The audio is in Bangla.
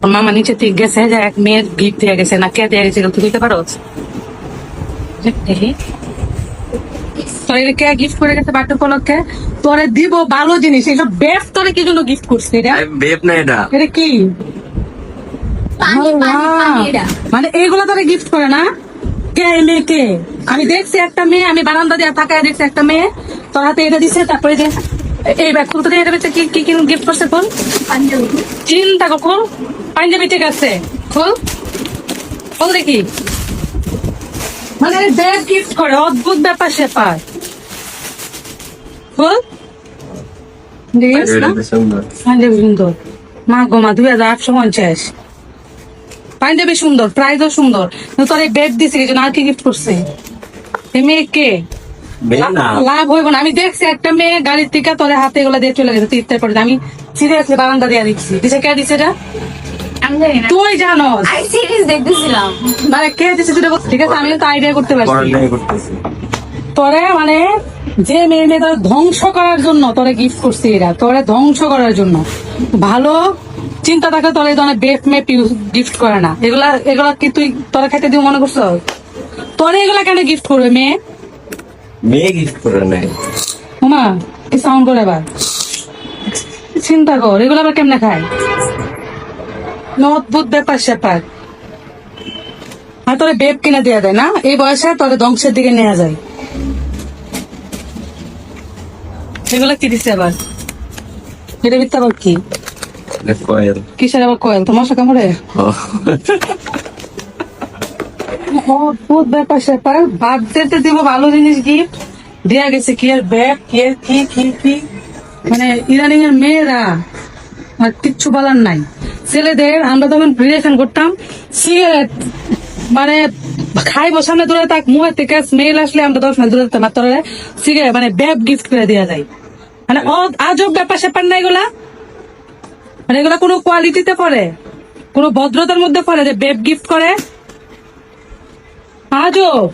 মামা নিচে থেকে গেছে যে এক মেয়ের গিফট দিয়ে গেছে না কে দিয়ে গেছে তুই দিতে পারো? দেখি। কে গিফট করে গেছে বার্থডে উপলক্ষে তোরে দিব ভালো জিনিস বেস্ট তোরে কি জন্য গিফট করছিস এটা? বেপ না এটা। এটা কি? মানে এইগুলো তোরে গিফট করে না? কে আমি দেখছি একটা মেয়ে আমি বারান্দা দিয়ে থাকায় দেখছি একটা মেয়ে। তোর হাতে এটা দিছে তারপরে যে এই ব্যাগ খুলতে দিয়ে এটা বেচে কি কি গিফট করছে কোন চিন্তা কর। খোল পাঞ্জাবি ঠিক আছে। খোল। খোল দেখি। মানে গিফট করে অদ্ভুত ব্যাপার স্যাপার খোল। পাঞ্জাবি সুন্দর। মা দুই হাজার আটশো পঞ্চাশ। পাঞ্জাবি সুন্দর প্রাইজও সুন্দর। তোর এই ব্যাগ দিছে কিছু আর কি গিফট করছে মেয়ে কে? লাভ হইব না। আমি দেখছি একটা মেয়ে গাড়ির থেকে তোর হাতে এগুলো দিয়ে চলে গেছে আমি সিরিয়াসলি বারান্দা দিয়ে দিচ্ছি। দিছে কে দিছে এটা? জানি আমি সিরিজ দেখতেছিলাম। মানে কে দিছে সেটা ঠিক আছে আমি তো আইডিয়া করতে পারছি। তোরে মানে যে মেয়ে মেয়ে তোরে ধ্বংস করার জন্য তোরে গিফট করছে এরা। তোরে ধ্বংস করার জন্য। ভালো চিন্তা থাকে তোর এই ধরনের বেফ মেপ গিফট করে না। এগুলা এগুলা কি তুই তোরা খাইতে দিও মনে করছ? তোরে এগুলা কেন গিফট করবে মেয়ে? মেয়ে গিফট করে নেয় মামা কি সাউন্ড করে এবার। চিন্তা কর এগুলো আবার কেমনে খায়? অদ্ভুত ব্যাপার স্যাপার। আর তোরে বেব কিনে দেওয়া যায় না? এই বয়সে তোরে ধ্বংসের দিকে নেওয়া যায়। এগুলো কি দিচ্ছে আবার? এটা বিত্তে আবার কি? কিসের আবার কয়েল তোমার সাথে কামড়ে ভালো জিনিস গেছে কি আর কি কি কি মানে মেয়েরা বলার নাই। ছেলেদের আমরা তখন করতাম। মানে খাইবো সামনে দূরে তাক থেকে স্মেল আসলে আমরা দশ মিনিট দূরে থাকতাম, আর তোরা সিগারেট মানে ব্যাগ গিফট করে দেওয়া যায়। মানে আজব ব্যাপার স্যাপার না এগুলা? মানে এগুলা কোনো কোয়ালিটিতে পড়ে? কোনো ভদ্রতার মধ্যে পড়ে যে বেব গিফট করে? আজব